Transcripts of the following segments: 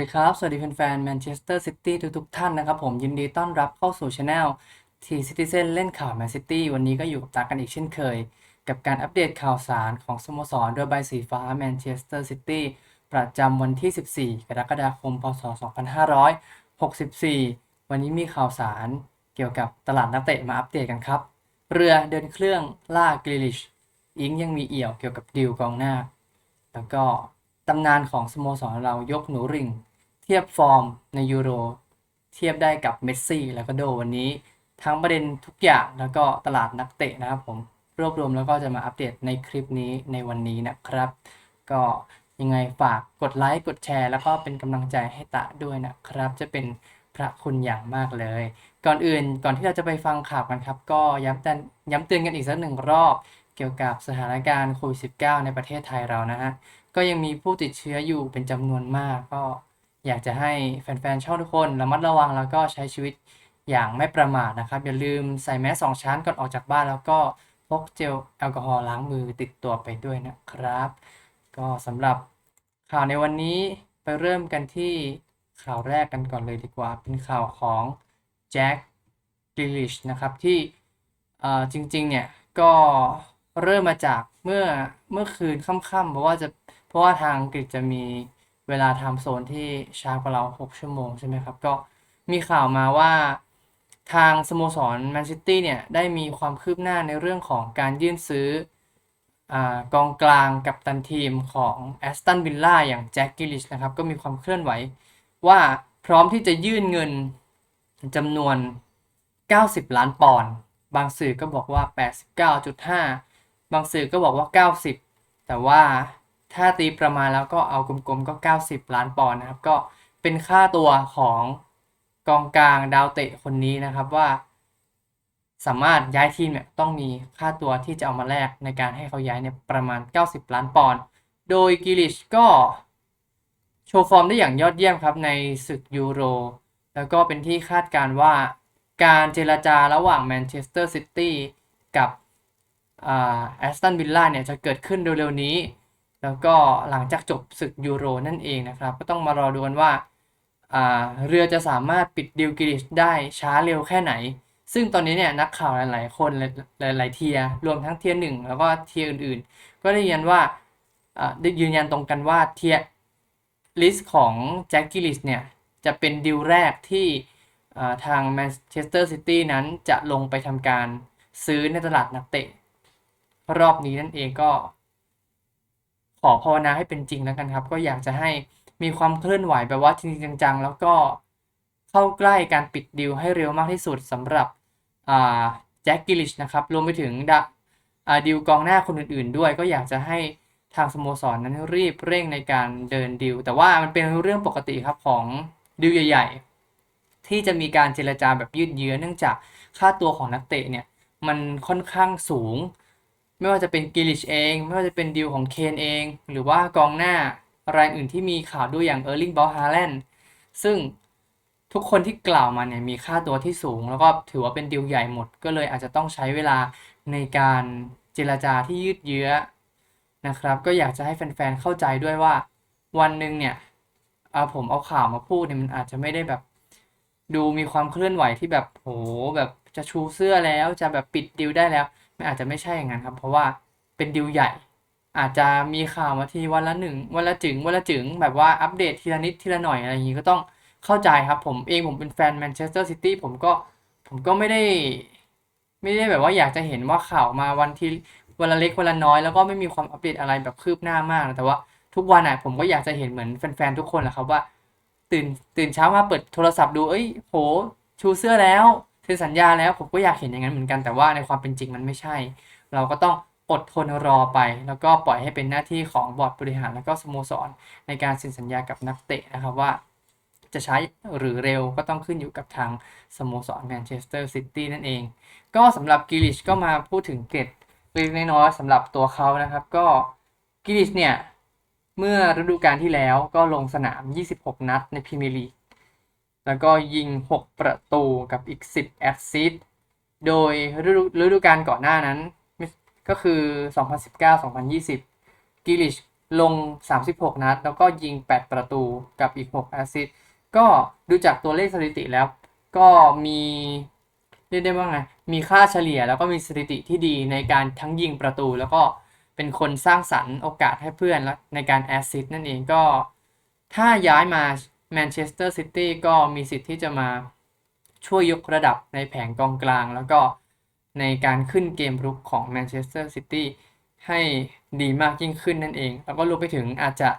ดีครับ สวัสดีแฟนๆแมนเชสเตอร์ซิตี้ทุกๆท่านนะครับผมยินดีต้อนรับเข้าสู่ช anel ทีซิติเซนเล่นข่าวแมนซิตี้วันนี้ก็อยู่กับตากันอีกเช่นเคย กับการอัปเดตข่าวสารของสโมสรด้วยใบสีฟ้าแมนเชสเตอร์ซิตี้ประจำวันที่ 14 กรกฎาคม พศ 2564 วันนี้มีข่าวสารเกี่ยวกับตลาดนักเตะมาอัปเดตกันครับ เรือเดินเครื่องล่ากริลิชอิงยังมีเอี่ยวเกี่ยวกับดิวกองหน้า แล้วก็ตำนานของสโมสรเรายกหนูริ่ง ทียบฟอร์มในยูโรเทียบได้กับเมสซี่แล้วก็โดวันนี้ ทั้งประเด็นทุกอย่างแล้วก็ตลาดนักเตะนะครับผมรวบรวมแล้วก็จะมาอัปเดตในคลิปนี้ในวันนี้นะครับ ก็ยังไงฝากกดไลค์กดแชร์ แล้วก็เป็นกำลังใจให้ตะด้วยนะครับ จะเป็นพระคุณอย่างมากเลย ก่อนอื่นก่อนที่เราจะไปฟังข่าวกันครับ ก็ย้ำเตือนย้ำเตือนกันอีกสักหนึ่งรอบ เกี่ยวกับสถานการณ์โควิด -19 ในประเทศไทยเรานะฮะก็ยังมีผู้ติดเชื้ออยู่เป็นจำนวนมากก็ อยากจะให้แฟนๆช่องทุกคนระมัดระวังแล้วก็ใช้ชีวิตอย่างไม่ประมาทนะครับ อย่าลืมใส่แมสสองชั้นก่อนออกจากบ้านแล้วก็พกเจลแอลกอฮอล์ล้างมือติดตัวไปด้วยนะครับ ก็สำหรับข่าวในวันนี้ไปเริ่มกันที่ข่าวแรกกันก่อนเลยดีกว่า เป็นข่าวของแจ็คกิลิชนะครับที่จริงๆเนี่ยก็เริ่มมาจากเมื่อเมื่อคืนค่ำๆเพราะว่าจะเพราะว่าทางอังกฤษจะมี เวลาทม์โซนที่ช้ากว่าเรา6ชั่วโมงใช่ไหมครับ ก็มีข่าวมาว่าทางสโมสรแมนซิตี้เนี่ยได้มีความคืบหน้าในเรื่องของการยื่นซื้ออกองกลางกับตันทีมของแอสตันวิลล่าอย่างแจ็คกิลิชนะครับ ก็มีความเคลื่อนไหวว่าพร้อมที่จะยื่นเงินจำนวน 90 ล้านปอนด์บางสื่อก็บอกว่า 89.5 บางสื่อก็บอกว่า 90 แต่ว่า ถ้าตีประมาณแล้วก็เอากลมๆก็ 90 ล้านปอนด์นะครับ ก็เป็นค่าตัวของกองกลางดาวเตะคนนี้นะครับว่า สามารถย้ายทีมเนี่ยต้องมีค่าตัวที่จะเอามาแลกในการให้เขาย้ายเนี่ยประมาณ 90 ล้านปอนด์โดยกิลิชก็โชว์ฟอร์มได้อย่างยอดเยี่ยมครับในศึกยูโร แล้วก็เป็นที่คาดการว่าการเจรจาระหว่างแมนเชสเตอร์ซิตี้กับแอสตันวิลล่าเนี่ยจะเกิดขึ้นเร็วๆนี้ แล้วก็หลังจากจบศึกยูโรนั่นเองนะครับ ก็ต้องมารอดูกันว่าเรือจะสามารถปิดดิวกิลิชได้ช้าเร็วแค่ไหน ซึ่งตอนนี้เนี่ยนักข่าวหลาย ๆ คนหลาย ๆ เทียรวมทั้งเทียหนึ่งแล้วก็เทียอื่น ๆ ก็ได้ยืนยันว่าได้ยืนยันตรงกันว่าเทียลิสต์ของแจ็คกิลิชเนี่ยจะเป็นดิวแรกที่ทางแมนเชสเตอร์ซิตี้นั้นจะลงไปทำการซื้อในตลาดนักเตะ รอบนี้นั่นเองก็ ขอภาวนาให้เป็นจริงแล้วกันครับ ก็อยากจะให้มีความเคลื่อนไหวแบบว่าจริงจังๆ แล้วก็เข้าใกล้การปิดดิวให้เร็วมากที่สุดสำหรับแจ็คกิลิชนะครับรวมไปถึงดิวกองหน้าคนอื่นๆ ด้วย ก็อยากจะให้ทางสโมสรนนั้นรีบเร่งในการเดินดิว แต่ว่ามันเป็นเรื่องปกติครับของดิวใหญ่ ๆ ที่จะมีการเจรจาแบบยืดเยื้อเนื่องจากค่าตัวของนักเตะเนี่ยมันค่อนข้างสูง ไม่ว่าจะเป็นกิลิชเอง ไม่ว่าจะเป็นดิวของเคนเอง หรือว่ากองหน้ารายอื่นที่มีข่าวด้วยอย่างเออร์ลิงบอลฮาแลนด์ซึ่งทุกคนที่กล่าวมาเนี่ยมีค่าตัวที่สูง แล้วก็ถือว่าเป็นดิวใหญ่หมด ก็เลยอาจจะต้องใช้เวลาในการเจรจาที่ยืดเยื้อนะครับ ก็อยากจะให้แฟนๆเข้าใจด้วยว่า วันหนึ่งเนี่ยเอาผมเอาข่าวมาพูดเนี่ยมันอาจจะไม่ได้แบบ ดูมีความเคลื่อนไหวที่แบบโหแบบจะชูเสื้อแล้วจะแบบปิดดิวได้แล้ว มันอาจจะไม่ใช่อย่างนั้นครับ เพราะว่าเป็นดิวใหญ่ อาจจะมีข่าวมาทีวันละหนึ่งวันละจึงวันละจึงแบบว่าอัปเดตทีละนิดทีละหน่อยอะไรอย่างนี้ก็ต้องเข้าใจครับ ผมเองผมเป็นแฟนแมนเชสเตอร์ซิตี้ผมก็ผมก็ไม่ได้ ไม่ได้แบบว่าอยากจะเห็นว่าข่าวมาวันที่วันละเล็กวันละน้อยแล้วก็ไม่มีความอัปเดตอะไรแบบคืบหน้ามากนะแต่ว่าทุกวันอะผมก็อยากจะเห็นเหมือนแฟนๆทุกคนแหละครับว่า ตื่นตื่นเช้ามาเปิดโทรศัพท์ดูเอ้ยโหชูเสื้อแล้ว ซ็นสัญญาแล้วผมก็อยากเห็นอย่างนั้นเหมือนกันแต่ว่าในความเป็นจริงมันไม่ใช่ เราก็ต้องอดทนรอไป แล้วก็ปล่อยให้เป็นหน้าที่ของบอร์ดบริหารแล้วก็สโมสร ในการเซ็นสัญญากับนักเตะนะครับว่า จะใช้หรือเร็วก็ต้องขึ้นอยู่กับทางสโมสรแมนเชสเตอร์ซิตี้นั่นเอง ก็สำหรับกิลิชก็มาพูดถึงเกรดเล็กน้อยสำหรับตัวเขานะครับ ก็กิลิชเนี่ยเมื่อฤดูกาลที่แล้วก็ลงสนาม 26 นัดในพรีเมียร์ลีก แล้วก็ยิง 6 ประตูกับอีก 10 แอสซิสต์โดยฤดูกาลก่อนหน้านั้นก็คือ 2019-2020 กิลิชลง 36 นัด แล้วก็ยิง 8 ประตูกับอีก 6 แอสซิสต์ก็ดูจากตัวเลขสถิติแล้ว ก็มีเรียกได้ว่าไง มีค่าเฉลี่ยแล้วก็มีสถิติที่ดีในการทั้งยิงประตู แล้วก็เป็นคนสร้างสรรค์โอกาสให้เพื่อนและในการแอสซิสต์นั่นเองก็ ถ้าย้ายมา แมนเชสเตอร์ซิตี้ก็มีสิทธิ์ที่จะมาช่วยยกระดับในแผงกองกลาง แล้วก็ในการขึ้นเกมรุกของแมนเชสเตอร์ซิตี้ให้ดีมากยิ่งขึ้นนั่นเอง แล้วก็รวมไปถึงอาจจะ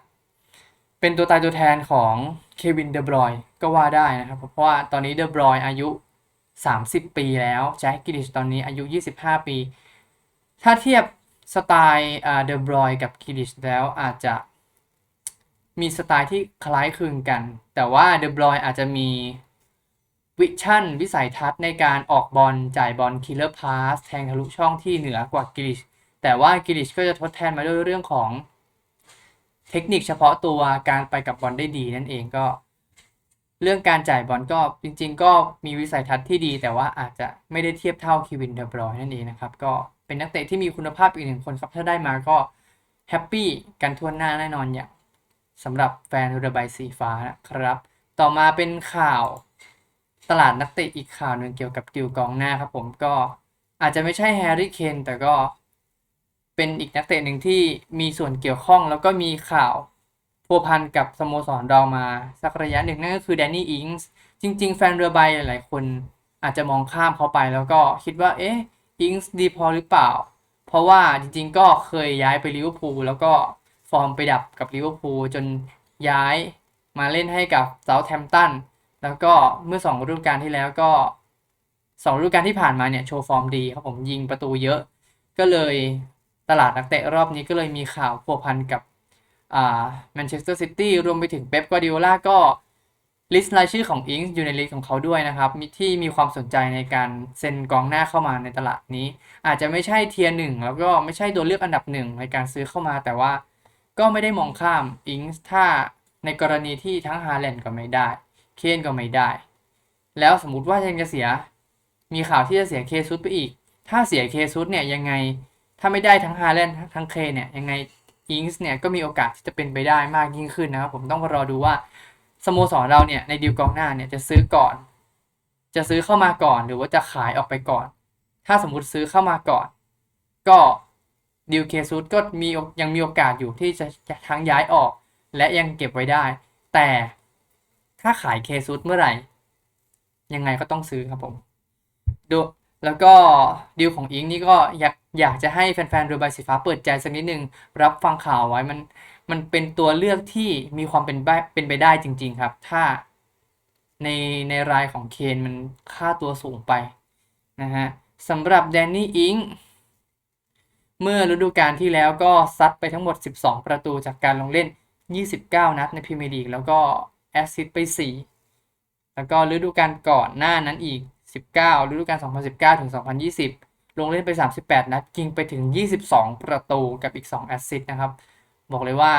เป็นตัวตายตัวแทนของเควินเดบรอยก็ว่าได้นะครับ เพราะว่าตอนนี้เดบรอยอายุ 30 ปีแล้วแจ็คกิลิชตอนนี้อายุ 25 ปี ถ้าเทียบสไตล์เดบรอยกับกิลิชแล้วอาจจะ มีสไตล์ที่คล้ายคลึงกัน แต่ว่าเดบรอยอาจจะมีวิชั่น วิสัยทัศน์ในการออกบอลจ่ายบอลคิลเลอร์พาสแทงทะลุช่องที่เหนือกว่ากิลิชแต่ว่ากิลิชก็จะทดแทนมาด้วยเรื่องของเทคนิคเฉพาะตัวการไปกับบอลได้ดีนั่นเองก็ เรื่องการจ่ายบอลก็จริง ๆ ก็มีวิสัยทัศน์ที่ดี แต่ว่าอาจจะไม่ได้เทียบเท่าคิวินเดบรอยนั่นเองนะครับก็เป็นนักเตะที่มีคุณภาพอีกหนึ่งคนครับถ้าได้มาก็แฮปปี้กันทั่วหน้าแน่นอนอย่าง สำหรับแฟนเรือใบสีฟ้านะครับ ต่อมาเป็นข่าวตลาดนักเตะอีกข่าวหนึ่งเกี่ยวกับดิวกองหน้าครับผมก็อาจจะไม่ใช่แฮร์รี่เคนแต่ก็เป็นอีกนักเตะหนึ่งที่มีส่วนเกี่ยวข้องแล้วก็มีข่าวพัวพันกับสโมสรเรามาสักระยะหนึ่งนั่นก็คือแดนนี่อิงส์จริง ๆ แฟนเรือใบหลาย ๆ คนอาจจะมองข้ามเขาไปแล้วก็คิดว่าเอ๊ะอิงส์ดีพอหรือเปล่า เพราะว่าจริง ๆ ก็เคยย้ายไปลิเวอร์พูลแล้วก็ ฟอร์มไปดับกับลิเวอร์พูลจนย้ายมาเล่นให้กับเซาท์แฮมป์ตันแล้วก็เมื่อสองฤดูกาลที่แล้วก็สองฤดูกาลที่ผ่านมาเนี่ยโชว์ฟอร์มดีครับผมยิงประตูเยอะ ก็เลยตลาดนักเตะรอบนี้ก็เลยมีข่าวพัวพันกับแมนเชสเตอร์ซิตี้รวมไปถึงเป๊ปกวาดิโอลาก็ลิสต์รายชื่อของอิงส์อยู่ในลิสต์ของเขาด้วยนะครับ ที่มีความสนใจในการเซ็นกองหน้าเข้ามาในตลาดนี้ อาจจะไม่ใช่เทียร์หนึ่งแล้วก็ไม่ใช่ตัวเลือกอันดับหนึ่งในการซื้อเข้ามาแต่ว่า ก็ไม่ได้มองข้ามอิงส์ถ้าในกรณีที่ทั้งฮาแลนด์ก็ไม่ได้ เคนก็ไม่ได้ แล้วสมมติว่ายังจะเสีย มีข่าวที่จะเสียเคซุดไปอีก ถ้าเสียเคซุดเนี่ยยังไง ถ้าไม่ได้ทั้งฮาแลนด์ทั้งเคนเนี่ยยังไงอิงส์เนี่ยก็มีโอกาสที่จะเป็นไปได้มากยิ่งขึ้นนะครับผมต้องรอดูว่าสโมสรเราเนี่ยในดีลกองหน้าเนี่ยจะซื้อก่อน จะซื้อเข้ามาก่อนหรือว่าจะขายออกไปก่อน ถ้าสมมติซื้อเข้ามาก่อน ก็ ดิวเคซุดก็มียังมีโอกาสอยู่ที่จะทั้งย้ายออก และยังเก็บไว้ได้ แต่ถ้าขายเคซุดเมื่อไหร่ ยังไงก็ต้องซื้อครับผมดูแล้วก็ดีลของอิงนี่ก็อยากอยากจะให้แฟนๆเรือใบสีฟ้าเปิดใจสักนิดนึง รับฟังข่าวไว้มันมันเป็นตัวเลือกที่มีความเป็นไปเป็นไปได้จริง ๆครับ ถ้าในในรายของเคนมันค่าตัวสูงไปนะฮะสำหรับแดนนี่อิง เมื่อฤดูกาลที่แล้วก็ซัดไปทั้งหมด 12 ประตูจากการลงเล่น 29 นัดในพรีเมียร์ลีกแล้วก็แอสซิสต์ไป 4 แล้วก็ฤดูกาลก่อนหน้านั้นอีก 19 ฤดูกาล 2019 ถึง 2020 ลงเล่นไป 38 นัดยิงไปถึง 22 ประตูกับอีก 2 แอสซิสต์นะครับ บอกเลยว่า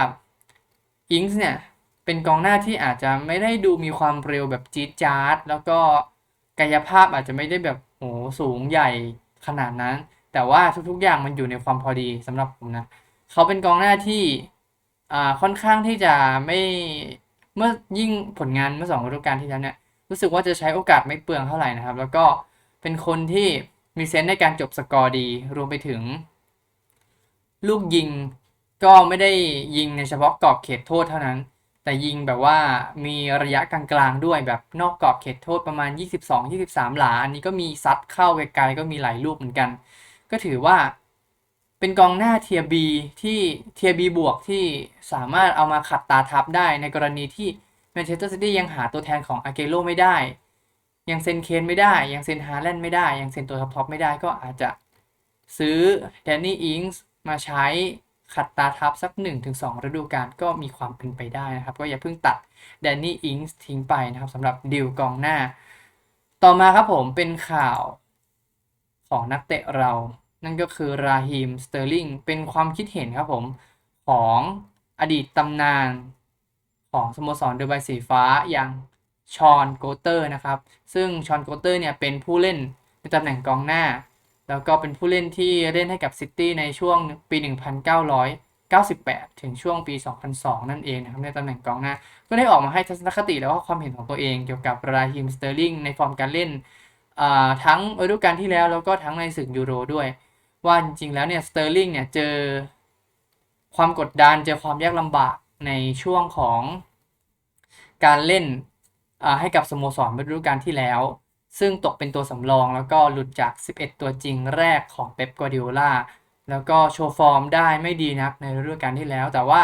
อิงส์เนี่ย เป็นกองหน้าที่อาจจะไม่ได้ดูมีความเร็วแบบจี๊ดจ๊าด แล้วก็กายภาพอาจจะไม่ได้แบบโหสูงใหญ่ขนาดนั้น แต่ว่าทุกๆอย่างมันอยู่ในความพอดีสำหรับผมนะเขาเป็นกองหน้าที่อ่าค่อนข้างที่จะไม่เมื่อยิ่งผลงานเมื่อสองฤดูกาลที่แล้วเนี่ยรู้สึกว่าจะใช้โอกาสไม่เปลืองเท่าไหร่นะครับ แล้วก็เป็นคนที่มีเซนส์ในการจบสกอร์ดี รวมไปถึง ลูกยิงก็ไม่ได้ยิงในเฉพาะกรอบเขตโทษเท่านั้น แต่ยิงแบบว่ามีระยะกลางๆด้วยแบบนอกกรอบเขตโทษประมาณ 22-23 หลา อันนี้ก็มีซัดเข้าไกลๆก็มีหลายลูกเหมือนกัน ก็ถือว่าเป็นกองหน้าเทียบีที่เทียบีบวกที่สามารถเอามาขัดตาทับได้ในกรณีที่แมนเชสเตอร์ซิตี้ยังหาตัวแทนของอาเกโรไม่ได้ ยังเซ็นเคนไม่ได้ ยังเซ็นฮาแลนด์ไม่ได้ ยังเซ็นตัวท็อปไม่ได้ก็อาจจะซื้อแดนนี่อิงส์มาใช้ขัดตาทับสัก 1-2 ฤดูกาลก็มีความเป็นไปได้นะครับ ก็อย่าเพิ่งตัดแดนนี่อิงส์ทิ้งไปนะครับสำหรับดิวกองหน้า ต่อมาครับผมเป็นข่าวของนักเตะเรา นั่นก็คือราฮิมสเตอร์ลิงเป็นความคิดเห็นครับผม ของอดีตตำนานของสโมสรเดอะไบสีฟ้าอย่างชอนโกเตอร์นะครับ ซึ่งชอนโกเตอร์เนี่ยเป็นผู้เล่นในตำแหน่งกองหน้า แล้วก็เป็นผู้เล่นที่เล่นให้กับซิตี้ในช่วงปี 1998 ถึงช่วงปี 2002 นั่นเองนะครับในตำแหน่งกองหน้า ก็ได้ออกมาให้ทัศนคติแล้วก็ความเห็นของตัวเองเกี่ยวกับราฮิมสเตอร์ลิงในฟอร์มการเล่นทั้งฤดูกาลที่แล้วแล้วก็ทั้งในศึกยูโรด้วย ว่าจริงๆแล้วเนี่ยสเตอร์ลิงเนี่ยเจอความกดดันเจอความยากลำบากในช่วงของการเล่นให้กับสโมสรฤดูกาลที่แล้ว ซึ่งตกเป็นตัวสำรองแล้วก็หลุดจาก 11 ตัวจริงแรกของเป๊ปกัวดิโอลาแล้วก็โชว์ฟอร์มได้ไม่ดีนักในฤดูกาลที่แล้ว แต่ว่า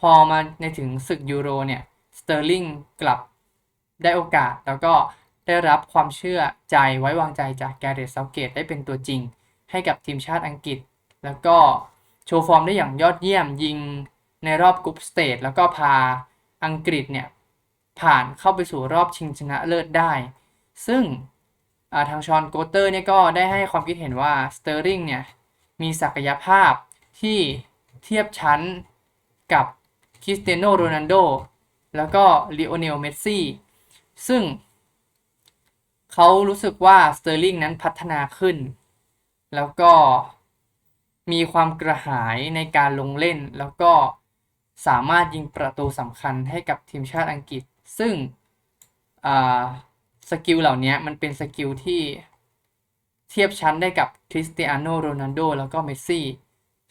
พอมาในถึงศึกยูโรเนี่ยสเตอร์ลิงกลับได้โอกาสแล้วก็ได้รับความเชื่อใจไว้วางใจจากแกเรตเซาเกตได้เป็นตัวจริง ให้กับทีมชาติอังกฤษ แล้วก็โชว์ฟอร์มได้อย่างยอดเยี่ยมยิงในรอบกรุ๊ปสเตจแล้วก็พาอังกฤษเนี่ยผ่านเข้าไปสู่รอบชิงชนะเลิศได้ ซึ่งาทางชอนโกเตอร์เนี่ยก็ได้ให้ความคิดเห็นว่าสเตอร์ลิงเนี่ยมีศักยภาพที่เทียบชั้นกับคริสเตียโนโรนัลโดแล้วก็ลิโอเนลเมสซี่ซึ่งเขารู้สึกว่าสเตอร์ลิงนั้นพัฒนาขึ้น แล้วก็มีความกระหายในการลงเล่น แล้วก็สามารถยิงประตูสำคัญให้กับทีมชาติอังกฤษ ซึ่งสกิลเหล่านี้มันเป็นสกิลที่เทียบชั้นได้กับคริสเตียโนโรนัลโดแล้วก็เมสซี่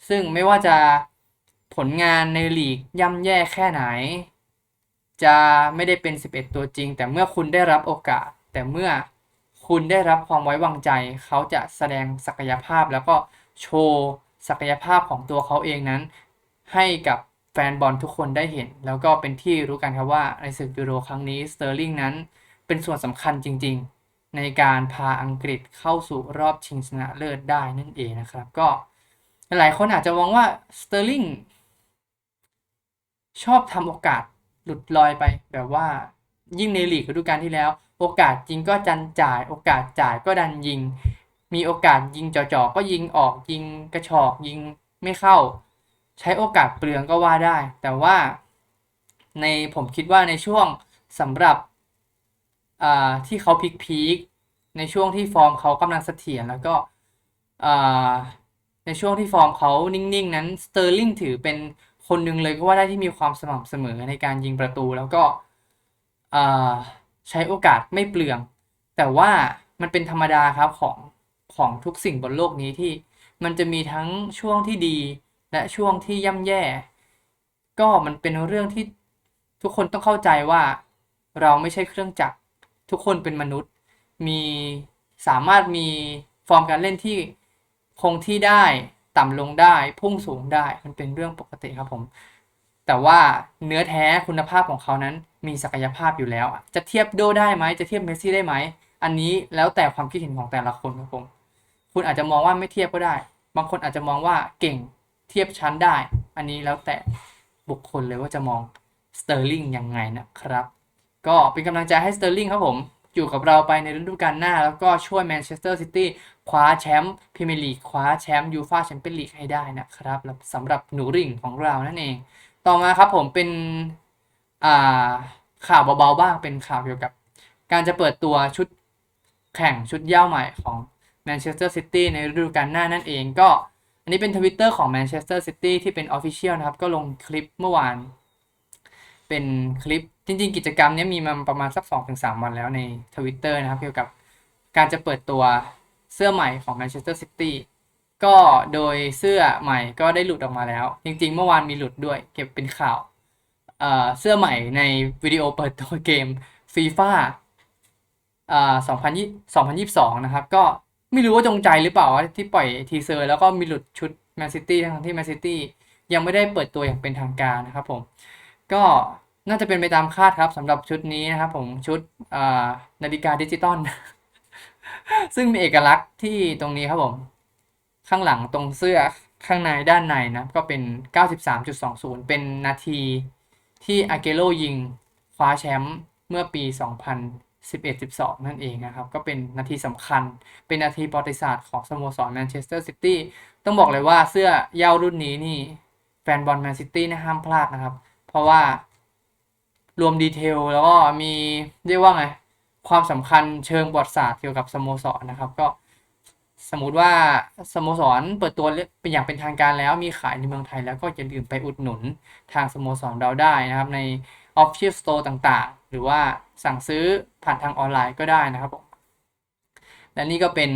ซึ่งไม่ว่าจะผลงานในลีกย่ำแย่แค่ไหน จะไม่ได้เป็น 11 ตัวจริง แต่เมื่อคุณได้รับโอกาสแต่เมื่อ คุณได้รับความไว้วางใจ เขาจะแสดงศักยภาพแล้วก็โชว์ศักยภาพของตัวเขาเองนั้น ให้กับแฟนบอลทุกคนได้เห็น แล้วก็เป็นที่รู้กันครับว่าในศึกยูโรครั้งนี้สเตอร์ลิงนั้น เป็นส่วนสำคัญจริง ๆ ในการพาอังกฤษเข้าสู่รอบชิงชนะเลิศได้นั่นเองนะครับ ก็หลายคนอาจจะมองว่าสเตอร์ลิงชอบทำโอกาสหลุดลอยไปแบบว่ายิ่งในลีกฤดูกาลที่แล้ว โอกาสจริงก็จันจ่าย โอกาสจ่ายก็ดันยิง มีโอกาสยิงจ่อๆก็ยิงออกยิงกระชอกยิงไม่เข้า ใช้โอกาสเปลืองก็ว่าได้ แต่ว่าในผมคิดว่าในช่วงสำหรับที่เขาพีคพีคในช่วงที่ฟอร์มเขากำลังเสถียรแล้วก็ในช่วงที่ฟอร์มเขานิ่งๆ นั้นสเตอร์ลิงถือเป็นคนหนึ่งเลยก็ว่าได้ที่มีความสม่ำเสมอในการยิงประตูแล้วก็ ใช้โอกาสไม่เปลือง แต่ว่ามันเป็นธรรมดาครับของของทุกสิ่งบนโลกนี้ที่มันจะมีทั้งช่วงที่ดี และช่วงที่ย่ำแย่ ก็มันเป็นเรื่องที่ทุกคนต้องเข้าใจว่าเราไม่ใช่เครื่องจักรทุกคนเป็นมนุษย์ มีสามารถมีฟอร์มการเล่นที่คงที่ได้ต่ำลงได้ พุ่งสูงได้มันเป็นเรื่องปกติครับผม แต่ว่าเนื้อแท้คุณภาพของเขานั้นมีศักยภาพอยู่แล้ว จะเทียบโดได้ไหมจะเทียบเมสซี่ได้ไหม อันนี้แล้วแต่ความคิดเห็นของแต่ละคนครับผมคุณอาจจะมองว่าไม่เทียบก็ได้ บางคนอาจจะมองว่าเก่งเทียบชั้นได้ อันนี้แล้วแต่บุคคลเลยว่าจะมองสเตอร์ลิงยังไงนะครับ ก็เป็นกำลังใจให้สเตอร์ลิงครับผมอยู่กับเราไปในฤดูกาลหน้า แล้วก็ช่วยแมนเชสเตอร์ซิตี้คว้าแชมป์พรีเมียร์ลีกคว้าแชมป์ยูฟาแชมเปี้ยนลีกให้ได้นะครับสำหรับหนูริ่งของเรานั่นเอง ต่อมาครับผมเป็นอ่าข่าวเบาๆบ้างเป็นข่าวเกี่ยวกับ การจะเปิดตัวชุดแข่งชุดเย่าใหม่ของแมนเชสเตอร์ซิตี้ในฤดูกาลหน้านั่นเองก็ อันนี้เป็นทวิตเตอร์ของแมนเชสเตอร์ซิตี้ที่เป็นออฟฟิเชียลนะครับ ก็ลงคลิปเมื่อวาน เป็นคลิปจริงๆ กิจกรรมนี้มีมาประมาณสัก 2-3 วันแล้วในทวิตเตอร์นะครับ เกี่ยวกับการจะเปิดตัวเสื้อใหม่ของแมนเชสเตอร์ซิตี้ ก็โดยเสื้อใหม่ก็ได้หลุดออกมาแล้ว จริงๆ เมื่อวานมีหลุดด้วย เก็บเป็นข่าวเอ่อเสื้อใหม่ในวิดีโอเปิดตัวเกมฟีฟ่าเอ่า2022นะครับ ก็ไม่รู้ว่าจงใจหรือเปล่าที่ปล่อยทีเซอร์แล้วก็มีหลุดชุดแมนซิตี้ทั้งที่แมนซิตี้ยังไม่ได้เปิดตัวอย่างเป็นทางการนะครับผม ก็น่าจะเป็นไปตามคาดครับสำหรับชุดนี้นะครับผมชุดอ่านาฬิกาดิจิตอลซึ่งมีเอกลักษณ์ที่ตรงนี้ครับผม ข้างหลังตรงเสื้อข้างในด้านในนะก็เป็น 93.20 เป็นนาทีที่อาเกโรยิงคว้าแชมป์เมื่อปี 2011-12 นั่นเองนะครับ ก็เป็นนาทีสำคัญ เป็นนาทีประวัติศาสตร์ของสโมสรแมนเชสเตอร์ซิตี้ต้องบอกเลยว่าเสื้อเย้ารุ่นนี้นี่แฟนบอลแมนซิตี้นะห้ามพลาดนะครับ เพราะว่ารวมดีเทลแล้วก็มีเรียกว่าไง ความสำคัญเชิงประวัติศาสตร์เกี่ยวกับสโมสรนะครับ ก็ สมมุติว่าสโมสรเปิดตัวเป็นอย่างเป็นทางการแล้วมีขายในเมืองไทยแล้วก็อย่าลืมไปอุดหนุนทางสโมสรเราได้นะครับ ใน Official Store ต่างๆ หรือว่าสั่งซื้อผ่านทางออนไลน์ก็ได้นะครับผมและนี่ก็เป็น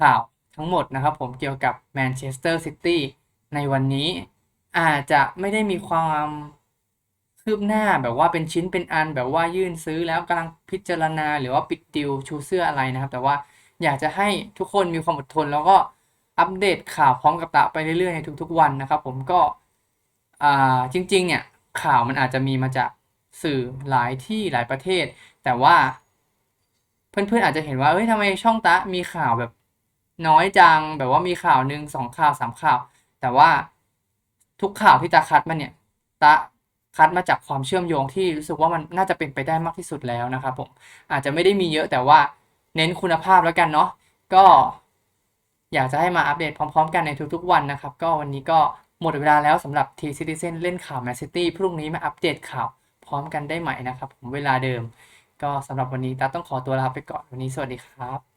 ข่าวทั้งหมดนะครับผมเกี่ยวกับแมนเชสเตอร์ซิตี้ในวันนี้ อาจจะไม่ได้มีความคืบหน้าแบบว่าเป็นชิ้นเป็นอันแบบว่ายื่นซื้อแล้วกำลังพิจารณา หรือว่าปิดดิวชูเสื้ออะไรนะครับ แต่ว่า อยากจะให้ทุกคนมีความอดทน แล้วก็อัปเดตข่าวพร้อมกับตะไปเรื่อยๆในทุก ๆ วันนะครับ ผมก็จริงๆเนี่ยข่าวมันอาจจะมีมาจากสื่อหลายที่หลายประเทศ แต่ว่าเพื่อนๆอาจจะเห็นว่าเอ้ยทำไมช่องตะมีข่าวแบบน้อยจังแบบว่ามีข่าวหนึ่งสองข่าวสามข่าว แต่ว่าทุกข่าวที่ตาคัดมาเนี่ยตะคัดมาจากความเชื่อมโยงที่รู้สึกว่ามันน่าจะเป็นไปได้มากที่สุดแล้วนะครับผมอาจจะไม่ได้มีเยอะแต่ว่า เน้นคุณภาพแล้วกันเนาะก็อยากจะให้มาอัปเดตพร้อม ๆ กันในทุกๆวันนะครับ ก็วันนี้ก็หมดเวลาแล้วสำหรับ T Citizen เล่นข่าวแมนซิตี้พรุ่งนี้มาอัปเดตข่าวพร้อมกันได้ใหม่นะครับ ผมเวลาเดิม ก็สำหรับวันนี้ตาต้องขอตัวลาไปก่อนวันนี้สวัสดีครับ